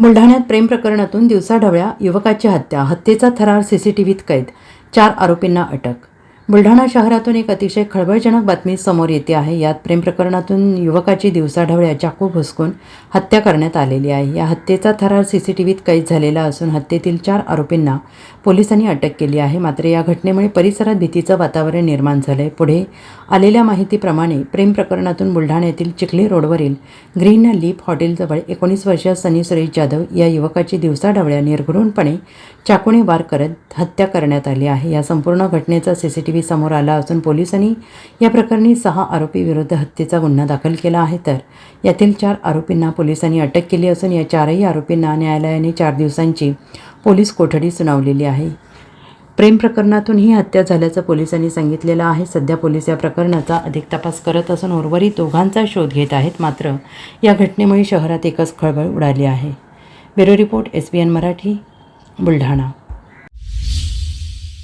बुलढाण्यात प्रेम प्रकरणातून दिवसाढवळ्या युवकाची हत्या हत्येचा थरार सीसीटीव्हीत कैद चार आरोपींना अटक बुलढाणा शहरातून एक अतिशय खळबळजनक बातमी समोर येते आहे. यात प्रेम प्रकरणातून युवकाची दिवसाढवळ्या चाकू घुसकून हत्या करण्यात आलेली आहे. या हत्येचा थरार सी सी टी व्हीत कैद झालेला असून हत्येतील चार आरोपींना पोलिसांनी अटक केली आहे. मात्र या घटनेमुळे परिसरात भीतीचं वातावरण निर्माण झालं आहे पुढे आलेल्या माहितीप्रमाणे प्रेम प्रकरणातून बुलढाण्यातील चिखली रोडवरील ग्रीन लीप हॉटेलजवळ एकोणीस वर्षीय सनी सुरेश जाधव या युवकाची दिवसाढवळ्या निर्घृणपणे चाकूने वार करत हत्या करण्यात आली आहे. या संपूर्ण घटनेचा सीसीटीव्ही समोर आला असून पोलिसांनी या प्रकरणी सहा आरोपी विरुद्ध हत्येचा गुन्हा दाखल केला आहे. तर यातील चार आरोपींना पोलिसांनी अटक केली असून या चारही आरोपींना न्यायालयाने चार दिवसांची पोलीस कोठडी सुनावलेली आहे. प्रेम प्रकरणातून ही हत्या झाल्याचं पोलिसांनी सांगितलेलं आहे. सध्या पोलीस या प्रकरणाचा अधिक तपास करत असून उर्वरित दोघांचा शोध घेत आहेत. मात्र या घटनेमुळे शहरात एकच खळबळ उडाली आहे. Bureau report S B N Marathi Buldhana.